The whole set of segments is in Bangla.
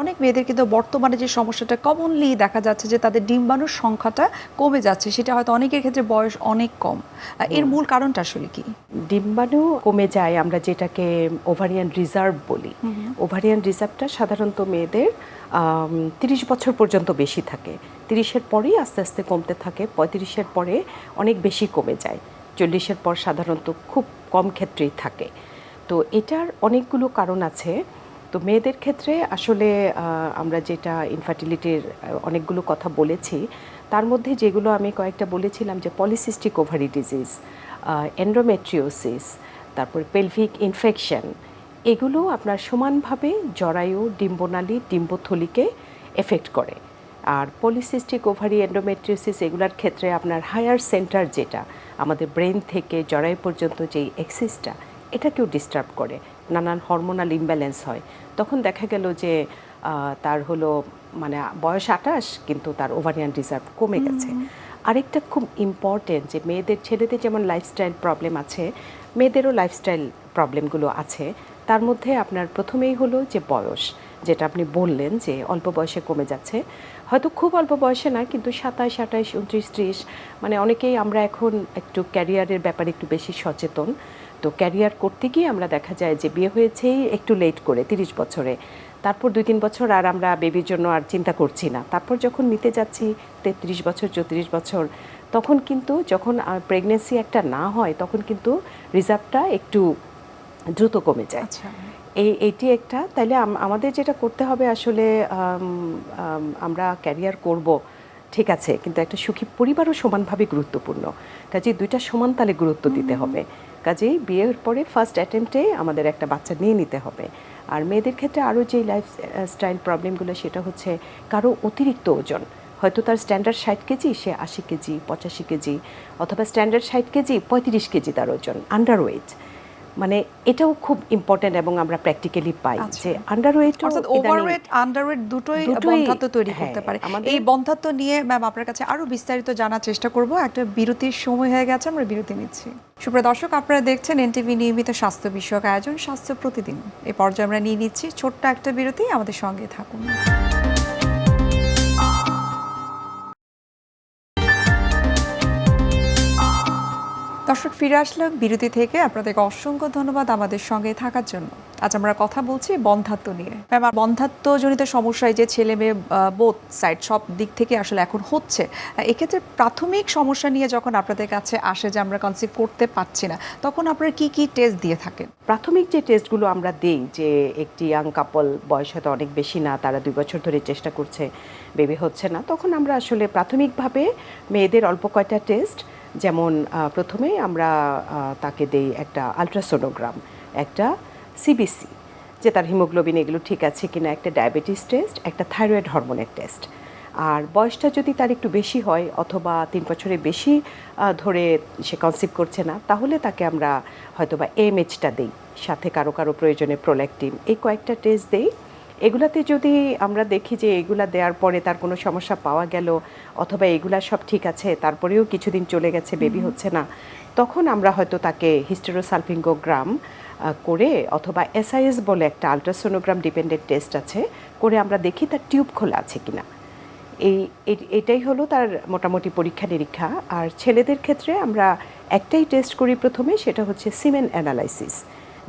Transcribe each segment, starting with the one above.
অনেক মেয়েদের কিন্তু বর্তমানে যে সমস্যাটা কমনলি দেখা যাচ্ছে যে তাদের ডিম্বাণুর সংখ্যাটা কমে যাচ্ছে সেটা হয়তো অনেকের ক্ষেত্রে বয়স অনেক কম। এর মূল কারণটা আসলে কি? ডিম্বাণু কমে যায় আমরা যেটাকে ওভারিয়ান রিজার্ভ বলি। ওভারিয়ান রিজার্ভটা সাধারণত মেয়েদের তিরিশ বছর পর্যন্ত বেশি থাকে। তিরিশের পরেই আস্তে আস্তে কমতে থাকে পঁয়ত্রিশের পরে অনেক বেশি কমে যায়। চল্লিশের পর সাধারণত খুব কম ক্ষেত্রেই থাকে। তো এটার অনেকগুলো কারণ আছে। তো মেয়েদের ক্ষেত্রে আসলে আমরা যেটা ইনফার্টিলিটির অনেকগুলো কথা বলেছি, তার মধ্যে যেগুলো আমি কয়েকটা বলেছিলাম যে পলিসিস্টিক ওভারি ডিজিজ এন্ডোমেট্রিওসিস তারপর পেলভিক ইনফেকশন এগুলো আপনার সমানভাবে জরায়ু, ডিম্বনালী, ডিম্বথলিকে এফেক্ট করে। আর পলিসিস্টিক ওভারি এন্ডোমেট্রিওসিস এগুলার ক্ষেত্রে আপনার হায়ার সেন্টার যেটা, আমাদের ব্রেন থেকে জরায়ু পর্যন্ত যেই এক্সিসটা এটাকেও ডিস্টার্ব করে। নানান হরমোনাল ইমব্যালেন্স হয়। তখন দেখা গেল যে তার হলো মানে বয়স আটাশ কিন্তু তার ওভারিয়ান রিজার্ভ কমে গেছে। আরেকটা খুব ইম্পর্টেন্ট যে মেয়েদের ছেলেদের যেমন লাইফস্টাইল প্রবলেম আছে মেয়েদেরও লাইফস্টাইল প্রবলেমগুলো আছে। তার মধ্যে আপনার প্রথমেই হলো যে বয়স, যেটা আপনি বললেন যে অল্প বয়সে কমে যাচ্ছে। হয়তো খুব অল্প বয়সে না, কিন্তু সাতাশ, আঠাশ, উনত্রিশ, ত্রিশ মানে অনেকেই আমরা এখন একটু ক্যারিয়ারের ব্যাপারে একটু বেশি সচেতন। তো ক্যারিয়ার করতে গিয়ে আমরা দেখা যায় যে বিয়ে হয়েছেই একটু লেট করে, তিরিশ বছরে। তারপর দুই, তিন বছর আর আমরা বেবির জন্য আর চিন্তা করছি না। তারপর যখন নিতে যাচ্ছি তেত্রিশ বছর, চৌত্রিশ বছর, তখন কিন্তু যখন প্রেগনেন্সি একটা না হয়, তখন কিন্তু রিজার্ভটা একটু দ্রুত কমে যায়। আচ্ছা। এই এটি একটা। তাইলে আমাদের যেটা করতে হবে আসলে আম, আম, আমরা ক্যারিয়ার করব ঠিক আছে কিন্তু একটা সুখী পরিবারও সমানভাবে গুরুত্বপূর্ণ। কাজেই দুইটা সমান তালে গুরুত্ব দিতে হবে। কাজেই বিয়ের পরে ফার্স্ট অ্যাটেম্পটে আমাদের একটা বাচ্চা নিয়ে নিতে হবে। আর মেয়েদের ক্ষেত্রে আরও যে লাইফ স্টাইল প্রবলেমগুলো সেটা হচ্ছে কারও অতিরিক্ত ওজন। হয়তো তার স্ট্যান্ডার্ড ষাট কেজি সে আশি কেজি পঁচাশি কেজি অথবা স্ট্যান্ডার্ড ষাট কেজি পঁয়ত্রিশ কেজি তার ওজন আন্ডার ওয়েট মানে এটাও খুব ইম্পর্ট্যান্ট এবং আমরা প্র্যাকটিক্যালি পাই আচ্ছা। যে আন্ডার ওয়েটও অর্থাৎ ওভারওয়েট আন্ডারওয়েট দুটোই দুটোই, বন্ধাত্ব তৈরি হ্যাঁ, করতে পারে। এই বন্ধাত্ব নিয়ে ম্যাম আপনার কাছে আরও বিস্তারিত জানার চেষ্টা করব। একটা বিরতির সময় হয়ে গেছে আমরা বিরতি নিচ্ছি। সুপ্রিয় দর্শক আপনারা দেখছেন এনটিভি নিয়মিত স্বাস্থ্য বিষয়ক আয়োজন স্বাস্থ্য প্রতিদিন। এই পর্যায়ে আমরা নিয়ে নিচ্ছি ছোট্ট একটা বিরতি আমাদের সঙ্গে থাকুন। দর্শক ফিরে আসলাম বিরতি থেকে। আপনাদেরকে অসংখ্য ধন্যবাদ আমাদের সঙ্গে থাকার জন্য। আজ আমরা কথা বলছি বন্ধাত্ব নিয়ে। ম্যাম, আর বন্ধাত্বজনিত সমস্যায় যে ছেলে মেয়ে বোধ সাইড সব দিক থেকে আসলে এখন হচ্ছে, এক্ষেত্রে প্রাথমিক সমস্যা নিয়ে যখন আপনাদের কাছে আসে যে আমরা কনসিভ করতে পারছি না, তখন আপনারা কি কি টেস্ট দিয়ে থাকেন? প্রাথমিক যে টেস্টগুলো আমরা দিই যে একটি ইয়াং কাপল বয়স হয়তো অনেক বেশি না, তারা দুই বছর ধরে চেষ্টা করছে বেবি হচ্ছে না, তখন আমরা আসলে প্রাথমিকভাবে মেয়েদের অল্প কয়টা টেস্ট যেমন আহ, প্রথমে আমরা তাকে দেই একটা আলট্রাসোনোগ্রাম একটা সিবিসি যে তার হিমোগ্লোবিন এগুলো ঠিক আছে কিনা একটা ডায়াবেটিস টেস্ট একটা থাইরয়েড হরমোনের টেস্ট। আর বয়সটা যদি তার একটু বেশি হয় অথবা তিন বছরের বেশি ধরে সে কনসিভ করছে না তাহলে তাকে আমরা হয়তো বা এমএইচটা দিই। সাথে কারও কারও প্রয়োজনে প্রোল্যাক্টিন এই কয়েকটা টেস্ট দেই। এগুলাতে যদি আমরা দেখি যে এগুলা দেওয়ার পরে তার কোনো সমস্যা পাওয়া গেল অথবা এগুলা সব ঠিক আছে তারপরেও কিছুদিন চলে গেছে বেবি হচ্ছে না তখন আমরা হয়তো তাকে হিস্টেরোসালফিঙ্গোগ্রাম করে অথবা এসআইএস বলে একটা আলট্রাসোনোগ্রাম ডিপেন্ডেন্ট টেস্ট আছে করে আমরা দেখি তার টিউব খোলা আছে কিনা। এই এটাই হলো তার মোটামুটি পরীক্ষা নিরীক্ষা। আর ছেলেদের ক্ষেত্রে আমরা একটাই টেস্ট করি প্রথমে সেটা হচ্ছে সিমেন অ্যানালাইসিস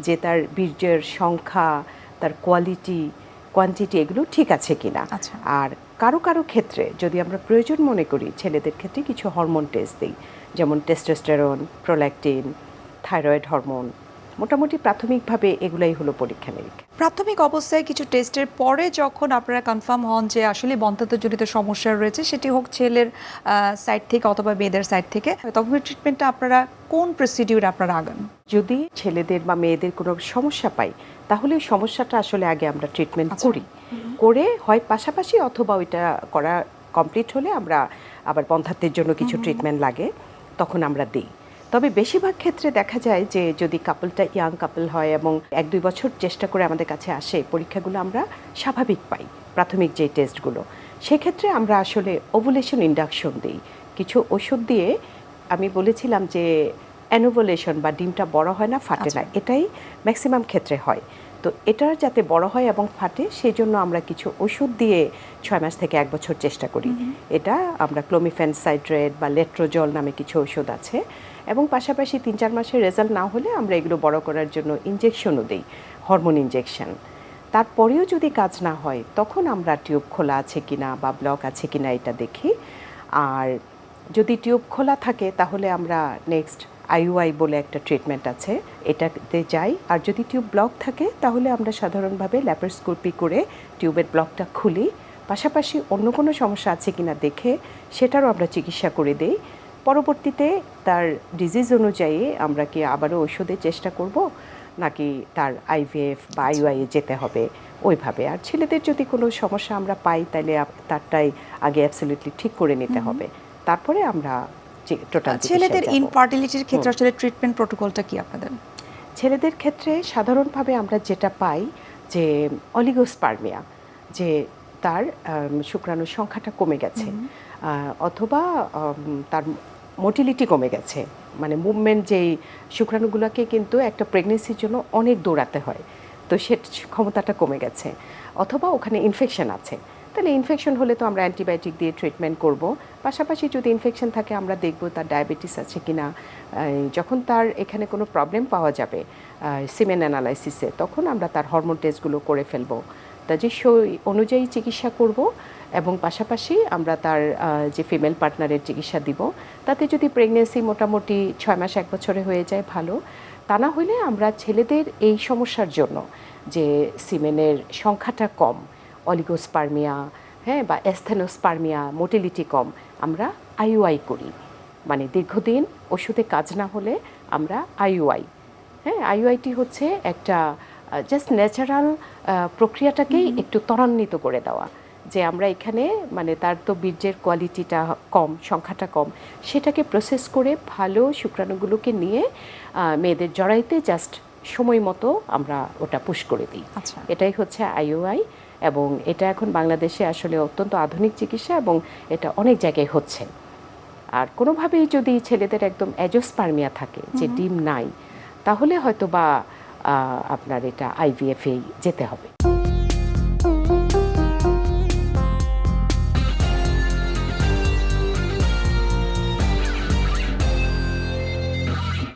যে তার বীর্যের সংখ্যা তার কোয়ালিটি কোয়ান্টিটি এগুলো ঠিক আছে কিনা আচ্ছা। আর কারও কারও ক্ষেত্রে যদি আমরা প্রয়োজন মনে করি ছেলেদের ক্ষেত্রে কিছু হরমোন টেস্ট দিই যেমন টেস্টোস্টেরন প্রোল্যাক্টিন থাইরয়েড হরমোন মোটামুটি প্রাথমিকভাবে এগুলাই হলো পরীক্ষা নিরীক্ষা প্রাথমিক অবস্থায় কিছু টেস্টের পরে যখন আপনারা কনফার্ম হন যে আসলে বন্ধাত্বজনিত সমস্যা রয়েছে সেটি হোক ছেলের সাইড থেকে অথবা মেয়েদের সাইড থেকে তখন ট্রিটমেন্টটা আপনারা কোন প্রসিডিউর আপনারা আগান? যদি ছেলেদের বা মেয়েদের কোনো সমস্যা পাই তাহলে ওই সমস্যাটা আসলে আগে আমরা ট্রিটমেন্ট আচ্ছা। করি। করে হয় পাশাপাশি অথবা ওইটা করা কমপ্লিট হলে আমরা আবার বন্ধাত্বের জন্য কিছু ট্রিটমেন্ট লাগে তখন আমরা দিই। তবে বেশিরভাগ ক্ষেত্রে দেখা যায় যে যদি কাপলটা ইয়াং কাপল হয় এবং এক দুই বছর চেষ্টা করে আমাদের কাছে আসে পরীক্ষাগুলো আমরা স্বাভাবিক পাই প্রাথমিক যে টেস্টগুলো সেক্ষেত্রে আমরা আসলে ওভুলেশন ইন্ডাকশন দিই। কিছু ওষুধ দিয়ে আমি বলেছিলাম যে অ্যানোভুলেশন বা ডিমটা বড় হয় না ফাটে না এটাই ম্যাক্সিমাম ক্ষেত্রে হয়। তো এটা যাতে বড় হয় এবং ফাটে সেই জন্য আমরা কিছু ওষুধ দিয়ে ছয় মাস থেকে এক বছর চেষ্টা করি। এটা আমরা ক্লোমিফেন সাইড্রেট বা লেট্রোজল নামে কিছু ওষুধ আছে। এবং পাশাপাশি তিন চার মাসের রেজাল্ট না হলে আমরা এগুলো বড় করার জন্য ইঞ্জেকশনও দিই হরমোন ইঞ্জেকশন তারপরেও যদি কাজ না হয়, তখন আমরা টিউব খোলা আছে কি না বা ব্লক আছে কি না এটা দেখি। আর যদি টিউব খোলা থাকে, তাহলে আমরা নেক্সট আইইউআই বলে একটা ট্রিটমেন্ট আছে, এটাতে যাই। আর যদি টিউব ব্লক থাকে, তাহলে আমরা সাধারণভাবে ল্যাপারস্কোপি করে টিউবের ব্লকটা খুলি। পাশাপাশি অন্য কোনো সমস্যা আছে কিনা দেখে, সেটারও আমরা চিকিৎসা করে দেই। পরবর্তীতে তার ডিজিজ অনুযায়ী আমরা কি আবারও ওষুধের চেষ্টা করব? নাকি তার আইভিএফ বা আইওআই যেতে হবে? ওইভাবে। আর ছেলেদের যদি কোনো সমস্যা আমরা পাই তাহলে তারটাই আগে অ্যাবসলিউটলি ঠিক করে নিতে হবে। তারপরে আমরা টোটাল ছেলেদের ইনফার্টিলিটির ক্ষেত্রে আসলে ট্রিটমেন্ট প্রোটোকলটা কি আপনাদের? ছেলেদের ক্ষেত্রে সাধারণভাবে আমরা যেটা পাই যে অলিগোস্পার্মিয়া যে তার শুক্রাণুর সংখ্যাটা কমে গেছে। অথবা তার মোটিলিটি কমে গেছে। মানে মুভমেন্ট যেই শুক্রাণুগুলোকে কিন্তু একটা প্রেগনেন্সির জন্য অনেক দৌড়াতে হয়। তো সে ক্ষমতাটা কমে গেছে। অথবা ওখানে ইনফেকশন আছে। তাহলে ইনফেকশন হলে তো আমরা অ্যান্টিবায়োটিক দিয়ে ট্রিটমেন্ট করব। পাশাপাশি যদি ইনফেকশন থাকে আমরা দেখব তার ডায়াবেটিস আছে কিনা। আহ, যখন তার এখানে কোনো প্রবলেম পাওয়া যাবে সিমেন অ্যানালাইসিসে তখন আমরা তার হরমোন টেস্টগুলো করে ফেলব। তা যে সেই অনুযায়ী চিকিৎসা করব এবং পাশাপাশি আমরা তার যে ফিমেল পার্টনারের চিকিৎসা দিব তাতে যদি প্রেগনেন্সি মোটামুটি ছয় মাস এক বছরে হয়ে যায় ভালো। তা না হলে আমরা ছেলেদের এই সমস্যার জন্য যে সিমেনের সংখ্যাটা কম অলিগোস্পার্মিয়া হ্যাঁ বা অ্যাস্থেনোস্পার্মিয়া মোটিলিটি কম আমরা আইউআই করি। মানে দীর্ঘদিন ওষুধে কাজ না হলে আমরা আইউআই হ্যাঁ আইউআইটি হচ্ছে একটা জাস্ট ন্যাচারাল প্রক্রিয়াটাকেই একটু ত্বরান্বিত করে দেওয়া। যে আমরা এখানে মানে তার তো বীর্যের কোয়ালিটিটা কম সংখ্যাটা কম সেটাকে প্রসেস করে ভালো শুক্রাণুগুলোকে নিয়ে মেয়েদের জড়াইতে জাস্ট সময় মতো আমরা ওটা পুশ করে দিই। আচ্ছা। এটাই হচ্ছে আইওআই এবং এটা এখন বাংলাদেশে আসলে অত্যন্ত আধুনিক চিকিৎসা এবং এটা অনেক জায়গায় হচ্ছে। আর কোনোভাবেই যদি ছেলেদের একদম অ্যাজোস্পার্মিয়া থাকে যে ডিম নাই তাহলে হয়তো বা আপনার এটা আইভিএফেই যেতে হবে।